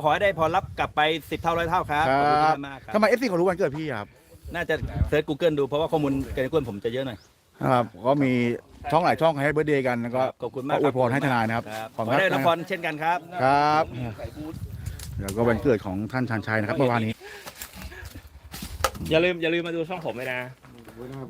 ขอให้ได้พอรับกลับไปสิบเท่าร้อยเท่าครับคขอบคุณรับมากๆคทำรับไมเอฟซีเขารู้วันเกิดพี่ครับน่าจะเซิร์ช Google ดูเพราะว่าข้อมูลเกินก้นผมจะเยอะหน่อย ครับก็มีช่องหลายช่องให้เบิร์ดเดย์กันแล้วก็ขอบคุณมากก็อวยพรให้ทนายนะครับครับขอบขคุอณได้คละรับครเช่นกันครับ ครับแล้วก็วันเกิดของท่านชันชัยนะครับเมื่อวานนี้ อย่าลืมอย่าลืมมาดูช่องผมเลยนะ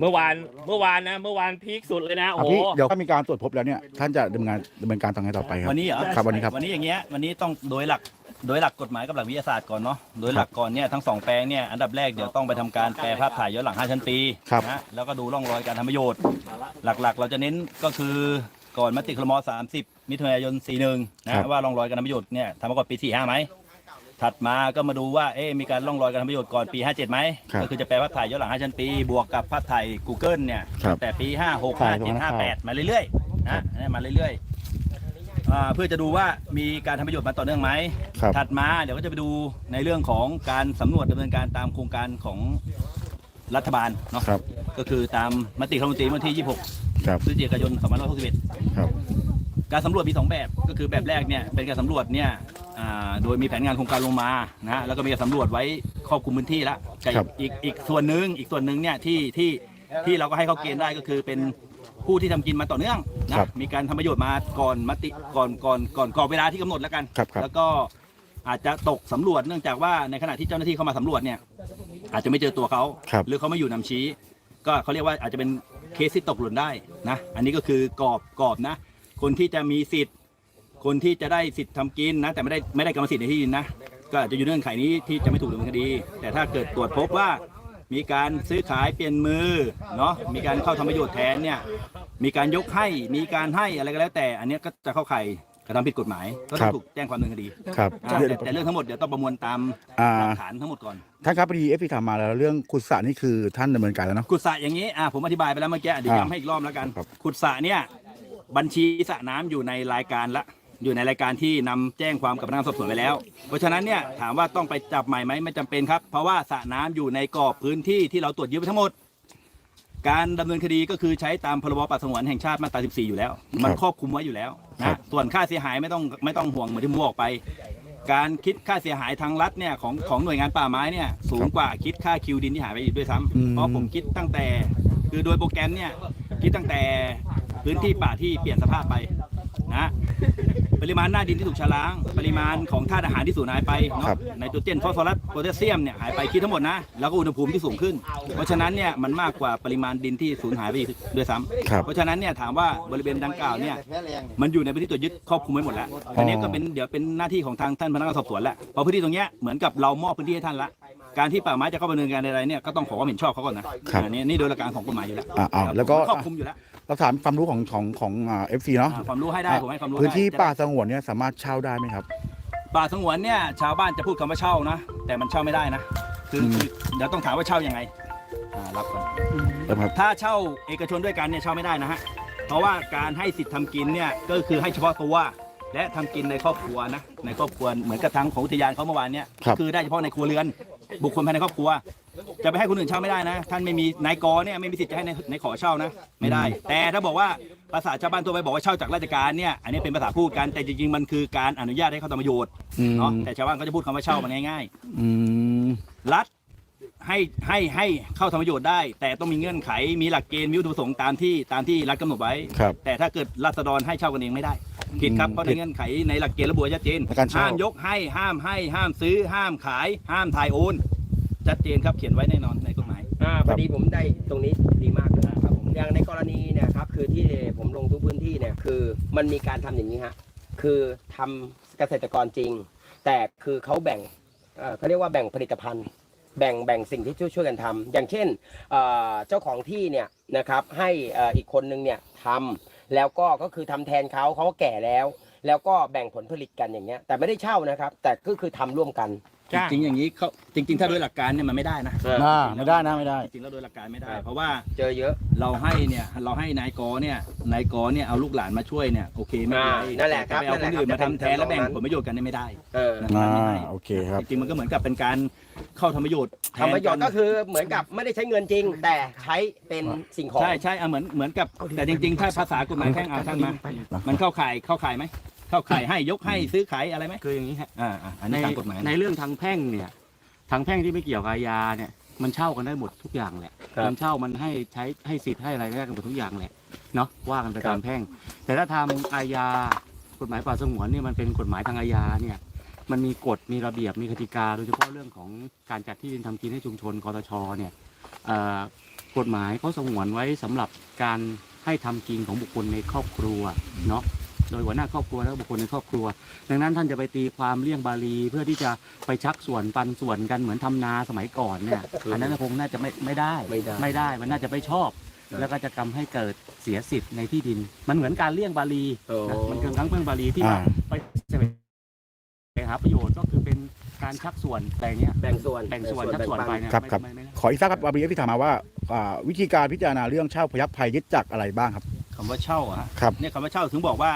เมื่อวานเมื่อวานนะ เมื่อวานพีคสุดเลยนะโอ้อะโหพี่เดี๋ยวถ้ามีการตรวจพบแล้วเนี่ยท่านจะดำเนินงานดำเนินการต่อไงต่อไปครับ วันนี้เหรอครับวันนี้ครับ วันนี้อย่างเงี้ยวันนี้ต้องโดยหลักโดยหลักกฎหมายกับหลักวิทยาศาสตร์ก่อนเนาะโดยหลักก่อนเนี่ยทั้งสองแปลงเนี่ยอันดับแรกเดี๋ยวต้องไปทำการแปลภาพถ่ายย้อนหลัง5ชั้นปีครับ นะแล้วก็ดูร่องรอยการทำประโยชน์ หลักๆ เราจะเน้นก็คือก่อนมติครม30 มิถุนายน 41ครับนะว่าร่องรอยการทำประโยชน์เนี่ยทำมาก่อนปี 45ไหม ถัดมาก็มาดูว่าเอ๊ะมีการร่องรอยการทำประโยชน์ก่อนปี 57ไหมครับก็คือจะแปลภาพถ่ายย้อนหลัง 5 ชั้นปี บวกกับภาพถ่าย Google เนี่ยครับแต่ปี 56 ถ่าย57ถ่าย58 มาเรื่อยๆนะเนี่ยมาเรื่อยๆอ่าเพื่อจะดูว่ามีการทำประโยชน์มาต่อเนื่องไหมครับ ถัดมาเดี๋ยวก็จะไปดูในเรื่องของการสำรวจดำเนินการตามโครงการของรัฐบาลเนาะครับก็คือตามมติครมนตรีเมื่อที่26ครับพฤศจิกายน2561 ครับ การสำรวจมี 2 แบบก็คือแบบแรกเนี่ยเป็นการสำรวจเนี่ยอ่า โดยมีแผนงานโครงการลงมานะฮะแล้วก็มีการสำรวจไว้ครอบคลุมพื้นที่ละกับครับ อีกอีกส่วนหนึ่งอีกส่วนหนึ่งเนี่ยที่ที่ที่เราก็ให้เขาเกณฑ์ได้ก็คือเป็นผู้ที่ทำกินมาต่อเนื่องนะครับมีการทำประโยชน์มาก่อนมติก่อนก่อนก่อนก่อนเวลาที่กำหนดแล้วกัน ครับครับ แล้วก็อาจจะตกสำรวจเนื่องจากว่าในขณะที่เจ้าหน้าที่เข้ามาสำรวจเนี่ย อาจจะไม่เจอตัวเขา ครับ หรือเขาไม่อยู่นำชี้ ก็เขาเรียกว่าอาจจะเป็นเคสที่ตกหล่นได้นะ อันนี้ก็คือกรอบกรอบนะ คนที่จะมีสิทธิ์ คนที่จะได้สิทธิ์ทำกินนะ แต่ไม่ได้ไม่ได้กรรมสิทธิ์ในที่ดินนะ ก็อาจจะอยู่ในเงื่อนไขนี้ที่จะไม่ถูกดำเนินคดี แต่ถ้าเกิดตรวจพบว่ามีการซื้อขายเปลี่ยนมือเนาะมีการเข้าทำประโยชน์แทนเนี่ยมีการยกให้มีการให้อะไรก็แล้ว แต่อันเนี้ยก็จะเข้าข่ายกระทำผิดกฎหมายก็ต้อครังบ ถูกแจ้งความดำเนินคดีครับอ่าแต่แต่เรื่องทั้งหมดเดี๋ยวต้องประมวลตามอ่า หลักฐานทั้งหมดก่อน ท่านครับพอดีเอฟซีถามมาแล้วเรื่องขุดสระนี่คือท่านดำเนินการแล้วเนาะขุดสระอย่างนี้อ่าผมอธิบายไปแล้วเมื่อกี้เดี๋ยวอ่าย้ำให้อีกรอบแล้วกัน ครับขุดสระเนี่ยบัญชีสระน้ำอยู่ในรายการละ อยู่ในรายการที่นำแจ้งความกับพนักงานสอบสวนไปแล้ว เพราะฉะนั้นเนี่ยถามว่าต้องไปจับใหม่ไหมไม่จำเป็นครับ เพราะว่าสระน้ำอยู่ในกรอบพื้นที่ที่เราตรวจยึดไปทั้งหมด การดำเนินคดีก็คือใช้ตามพรบป่าสงวนแห่งชาติมาตรา 14 อยู่แล้ว มันครอบคลุมไว้อยู่แล้วครันะบส่วนค่าเสียหายไม่ต้องไม่ต้องห่วงเหมือนที่ผมบอกไป การคิดค่าเสียหายทางรัฐเนี่ยของของหน่วยงานป่าไม้เนี่ยสูงกว่าคิดค่าคิวดินที่หายไปอีกด้วยซ้ำอืมเพราะผมคิดตั้งแต่คือโดยโปรแกรมเนี่ยคิดตั้งแต่พื้นที่ป่าที่เปลี่ยนสภาพไปนะ ปริมาณหน้าดินที่ถูกชะล้าง ปริมาณของธาตุอาหารที่สูญหายไปเนาะครับ ไนโตรเจนฟอสฟอรัสโพแทสเซียมเนี่ยหายไปคิดทั้งหมดนะ แล้วก็อุณหภูมิที่สูงขึ้น เพราะฉะนั้นเนี่ยมันมากกว่าปริมาณดินที่สูญหายไปอีกด้วยซ้ำครับเพราะฉะนั้นเนี่ยถามว่าบริเวณดังกล่าวเนี่ยมันอยู่ในพื้นที่ตรวจยึดครอบคลุมไว้หมดแล้วอันนี้ก็เป็นเดี๋ยวเป็นหน้าที่ของทางท่านพนักงานสอบสวนแหละเพราะพื้นที่ตรงเนี้ยเหมือนกับเรามอบพื้นที่ให้ท่านละ การที่ป่าไม้จะเข้าไปดำเนินการใดๆเนี่ยก็ต้องขอความเห็นชอบเขาก่อนนะครับอันนี้นี่โดยหลักการของกฎหมายอยู่แล้วอ่าอ่าแล้วก็ ครอบคลุมอยู่แล้วเราถามความรู้ของของของเอฟซีเนาะอ่าความรู้ให้ได้ผมให้ความรู้พื้นที่ได้ป่าสงวนเนี่ยสามารถเช่าได้ไหมครับ ป่าสงวนเนี่ยชาวบ้านจะพูดคำว่าเช่านะ แต่มันเช่าไม่ได้นะคืออืม คือเดี๋ยวต้องถามว่าเช่ายังไงอ่ารับก่อนครับ ถ้าเช่าเอกชนด้วยกันเนี่ยเช่าไม่ได้นะฮะ เพราะว่าการให้สิทธิ์ทำกินเนี่ยก็คือให้เฉพาะตัวและทำกินในครอบครัวนะในครอบครัวเหมือนกับทางของอุทยานเขาเมื่อวานเนี่ยครับ คือได้เฉพาะในครัวเรือน บุคคลภายในครอบครัว จะไปให้คนอื่นเช่าไม่ได้นะ ท่านไม่มีนายกเนี่ยไม่มีสิทธิ์จะให้ในในขอเช่านะ ไม่ได้ แต่ถ้าบอกว่าภาษาชาวบ้านตัวไปบอกว่าเช่าจากราชการเนี่ยอันนี้เป็นภาษาพูดกันแต่จริงๆมันคือการอนุญาตให้เขาทำประโยชน์อืมเนาะแต่ชาวบ้านก็จะพูดคำว่าเช่ามันง่ายๆอืมรัฐให้ให้ให้เข้าทำประโยชน์ได้ แต่ต้องมีเงื่อนไขมีหลักเกณฑ์มีวัตถุประสงค์ตามที่ตามที่รัฐกำหนดไว้ ครับ แต่ถ้าเกิดรัษฎรให้เช่ากันเองไม่ได้ ผิดครับอืมเพราะในเงื่อนไขในหลักเกณฑ์ระบุไว้ชัดเจนในการเช่า ห้ามยกให้ห้ามให้ ห้ามซื้อ ห้ามขาย ห้ามถ่ายโอนชัดเจนครับเขียนไว้แน่นอนในกฎหมาย อ่าพอดีผมได้ตรงนี้ดีมากเลยครับผมอย่างในกรณีเนี่ยครับคือที่ผมลงทุกพื้นที่เนี่ยคือมันมีการทำอย่างนี้ฮะคือทำเกษตรกรจริง แต่คือเขาแบ่งเอ่อเขาเรียกว่าแบ่งผลิตภัณฑ์ แบ่งแบ่งสิ่งที่ช่วยช่วยกันทำอย่างเช่นเอ่อเจ้าของที่เนี่ยนะครับให้เอ่ออีกคนนึงเนี่ยทำ แล้วก็ก็คือทำแทนเขาเขาก็แก่แล้ว แล้วก็แบ่งผลผลิตกันอย่างเงี้ยแต่ไม่ได้เช่านะครับ แต่ก็คือทำร่วมกัน จ้าจริงๆอย่างนี้เขาจริง ๆ ถ้าโดยหลักการเนี่ยมันไม่ได้นะอ่าไม่ได้นะไม่ได้ จริงๆแล้วโดยหลักการไม่ได้ครับเพราะว่าเจอเยอะเราให้เนี่ยเราให้นายกเนี่ยนายกเนี่ยเอาลูกหลานมาช่วยเนี่ยโอเคไม่เป็นไรอ่านั่นแหละครับแต่ไปเอาคนอื่นมาทำแทนแล้วแบ่งผลประโยชน์กันเนี่ยไม่ได้เอออ่าโอเคครับ จริงๆมันก็เหมือนกับเป็นการเข้าทำประโยชน์แทนทำประโยชน์ก็คือเหมือนกับไม่ได้ใช้เงินจริง แต่ใช้เป็นสิ่งของ ใช่ใช่อะเหมือนเหมือนกับแต่จริง ๆ ถ้าภาษากฎหมายแพ่งอะท่านมามันเข้าข่ายเข้าข่ายไหม เข้าขายให้ยกให้ซื้อขายอะไรไหมคืออย่างนี้ฮะอ่าอ่าอันในนี้ตามกฎหมายในเรื่องทางแพ่งเนี่ยทางแพ่งที่ไม่เกี่ยวกับอาญาเนี่ยมันเช่ากันได้หมดทุกอย่างแหละครับมันเช่ามันให้ใช้ให้สิทธิ์ให้อะไรได้กันหมดทุกอย่างแหละเนาะว่ากันไปตามแพ่ง แต่ถ้าทำอาญากฎหมายป่าสงวนเนี่ยมันเป็นกฎหมายทางอาญาเนี่ยมันมีกฎมีระเบียบมีกติกาโดยเฉพาะเรื่องของการจัดที่ดินทำกินให้ชุมชนกตชเนี่ยเอ่อกฎหมายเขาสงวนไว้สำหรับการให้ทำกินของบุคคลในครอบครัวเนาะ โดยหัวหน้าครอบครัวและบุคคลในครอบครัว ดังนั้นท่านจะไปตีความเลี่ยงบาลีเพื่อที่จะไปชักส่วนปันส่วนกันเหมือนทำนาสมัยก่อนเนี่ยอันนั้นคงน่าจะไม่ไม่ได้ไม่ได้ไม่ได้มันน่าจะไม่ชอบ แล้วก็จะทำให้เกิดเสียสิทธิ์ในที่ดิน มันเหมือนการเลี่ยงบาลีโอ้นะมันคือครั้งเพื่องบาลีที่อ่าไปแสวงหาประโยชน์ก็คือเป็นการชักส่วนอะไรเงี้ยแบ่งส่วนแบ่งส่วนชักส่วนไปเนี่ยครับไม่ครับไม่ไม่ได้ขออีกสักครับบาบีที่ถามมาว่าอ่าวิธีการพิจารณาเรื่องเช่าพยัคฆ์ภัยยึดจักรอะไรบ้างครับ คำว่าเช่าอะฮะครับ เนี่ยคำว่าเช่าถึงบอกว่า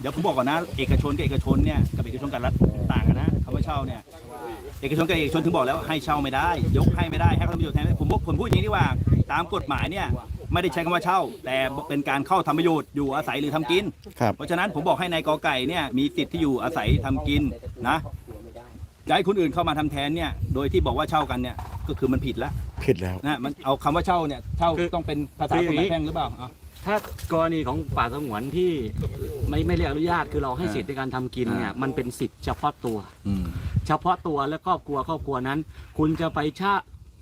เดี๋ยวผมบอกก่อนนะ เอกชนกับเอกชนเนี่ยกับเอกชนกับรัฐต่างกันนะคำว่าเช่าเนี่ย เอกชนกับเอกชนถึงบอกแล้วให้เช่าไม่ได้ ยกให้ไม่ได้ให้เขาทำประโยชน์แทนไม่ได้ผมบอกผมพูดอย่างนี้ดีกว่า ตามกฎหมายเนี่ยไม่ได้ใช้คำว่าเช่า แต่เป็นการเข้าทำประโยชน์อยู่อาศัยหรือทำกิน ครับ เพราะฉะนั้นผมบอกให้นายกอไก่เนี่ยมีสิทธิ์ที่อยู่อาศัยทำกินนะจะให้คนอื่นเข้ามาทำแทนเนี่ยโดยที่บอกว่าเช่ากันเนี่ยก็คือมันผิดแล้วผิดแล้ว นะมันเอาคำว่าเช่าเนี่ยเช่าคือ ต้องเป็นภาษาคืกอฎอย่างหนี้มายแพ่งหรือเปล่าอะ ถ้ากรณีของป่าสงวนที่ไม่ไม่เรียกอนุญาตคือเราให้สิทธิ์ในการทำกินเนี่ยมันเป็นสิทธิ์เฉพาะตัว อืม เฉพาะตัวและครอบครัวครอบครัวนั้น คุณจะไปเช่า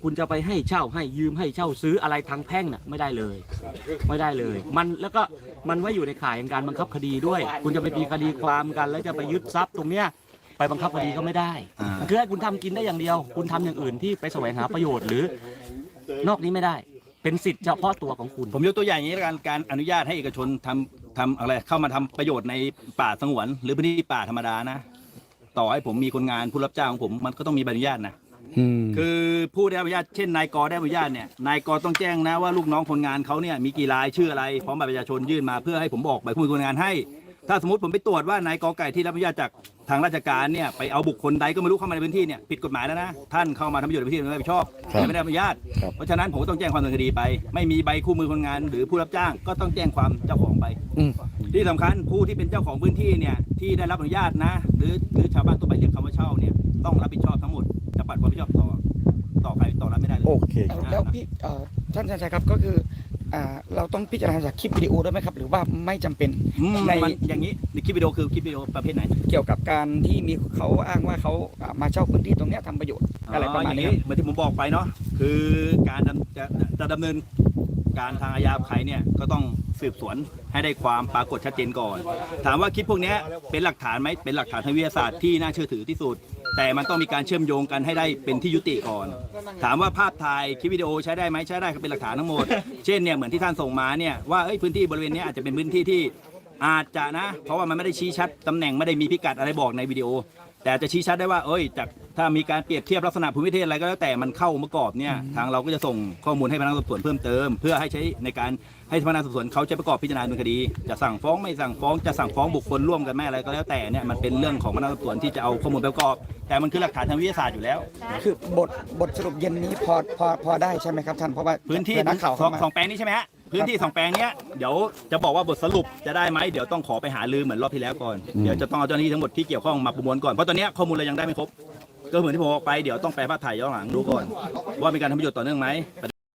คุณจะไปให้เช่าให้ยืมให้เช่าซื้ออะไรทางแพ่งน่ะไม่ได้เลย ไม่ได้เลย มันแล้วก็มันไว้อยู่ในข่ายของการบังคับคดีด้วย คุณจะไปมีคดีความกัน แล้วจะไปยึดทรัพย์ตรงเนี้ยไปบังคับคดีก็ไม่ได้อ่า คือให้คุณทำกินได้อย่างเดียว คุณทำอย่างอื่นที่ไปแสวงหาประโยชน์หรือ นอกนี้ไม่ได้ เป็นสิทธิ์เฉพาะตัวของคุณ ผมยกตัวอย่างอย่างนี้แล้วกันการอนุญาตให้เอกชนทำทำอะไรเข้ามาทำประโยชน์ในป่าสงวน หรือพื้นที่ป่าธรรมดานะ ต่อให้ผมมีคนงานผู้รับจ้างของผมมันก็ต้องมีใบอนุญาตนะ อืมคือผู้ได้รับอนุญาตเช่นนายกอได้รับอนุญาตเนี่ยนายกอต้องแจ้งนะว่าลูกน้องคนงานเขาเนี่ยมีกี่รายชื่ออะไรพร้อมบัตรประชาชนยื่นมาเพื่อให้ผมบอกใบคู่มือคนงานให้ ถ้าสมมติผมไปตรวจว่านายกอไก่ที่รับอนุญาตจากทางราชการเนี่ยไปเอาบุคคลใดก็ไม่รู้เข้ามาในพื้นที่เนี่ยผิดกฎหมายแล้วนะท่านเข้ามาทำประโยชน์ในพื้นที่โดยไม่รับผิดชอบครับไม่ได้รับอนุญาต ครับ เพราะฉะนั้นผมก็ต้องแจ้งความดำเนินคดีไป ไม่มีใบคู่มือคนงาน หรือผู้รับจ้างก็ต้องแจ้งความเจ้าของไป อืม ที่สำคัญผู้ที่เป็นเจ้าของพื้นที่เนี่ยที่ได้รับอนุญาตนะ หรือหรือชาวบ้านตัวไปเรียกคำว่าเช่าเนี่ยต้องรับผิดชอบทั้งหมดจะปัดความรับผิดชอบต่อต่อใครต่อรัฐไม่ได้เลย โอเคครับ แล้วพี่เอ่อท่านชันชัยครับก็คืออ่า เราต้องพิจารณาจากคลิปวิดีโอด้วยไหมครับ หรือว่าไม่จำเป็นอืมในมันอย่างนี้ในคลิปวิดีโอคือคลิปวิดีโอประเภทไหน เกี่ยวกับการที่มีเขาอ้างว่าเขาอ่ามาเช่าพื้นที่ตรงเนี้ยทำประโยชน์อะไรประมาณย่างนี้นี้เหมือนที่ผมบอกไปเนาะคือการดำจะจะดำเนินการทางอาญาใครเนี่ยก็ต้องสืบสวนให้ได้ความปรากฏชัดเจนก่อน ถามว่าคลิปพวกเนี้ยเป็นหลักฐานไหมเป็นหลักฐานทางวิทยาศาสตร์ที่น่าเชื่อถือที่สุด แต่มันต้องมีการเชื่อมโยงกันให้ได้เป็นที่ยุติก่อน ถามว่าภาพถ่ายคลิปวิดีโอใช้ได้ไหมใช้ได้ก็เป็นหลักฐานทั้งหมด เช่นเนี่ยเหมือนที่ท่านส่งมาเนี่ยว่าเอ้ยพื้นที่บริเวณนี้อาจจะเป็นพื้นที่ที่อาจจะนะ เพราะว่ามันไม่ได้ชี้ชัดตำแหน่งไม่ได้มีพิกัดอะไรบอกในวิดีโอ แต่จะชี้ชัดได้ว่าเอ้ยจาก ถ้ามีการเปรียบเทียบลักษณะภูมิประเทศอะไรก็แล้วแต่มันเข้ามาประกอบเนี่ยทางเราก็จะส่งข้อมูลให้พนักงานสอบสวนเพิ่มเติม เพื่อให้ใช้ในการให้พนักงานสอบสวนเขาใช้ประกอบพิจารณาดำเนินคดี จะสั่งฟ้องไม่สั่งฟ้องจะสั่งฟ้องบุคคลร่วมกันแม่อะไรก็แล้วแต่เนี่ยมันเป็นเรื่องของพนักงานสอบสวนที่จะเอาข้อมูลไปประกอบ แต่มันคือหลักฐานทางวิทยาศาสตร์อยู่แล้ว คือบทบทสรุปเย็นนี้พอพอพอได้ใช่ไหมครับท่านเพราะว่าพื้นที่เผื่อนักข่าวสอเข้างมาสองแปลงนี้ใช่ไหมฮะพื้นที่สองแปลงเนี้ยเดี๋ยวจะบอกว่าบทสรุปจะได้ไหมเดี๋ยวต้องขอไปหาลือเหมือนรอบที่แล้วก่อนเดี๋ยวจะต้องเอาเจ้าหน้าที่ทั้งหมดที่เกี่ยวข้องมาประมวลก่อนเพราะตอนเนี้ยข้อมูลเรายังได้ไม่ครบ ก็เหมือนที่ผมบอกไปเดี๋ยวต้องแปลภาพถ่ายย้อนหลังดูก่อน ว่ามีการทำประโยชน์ต่อเนื่องไหม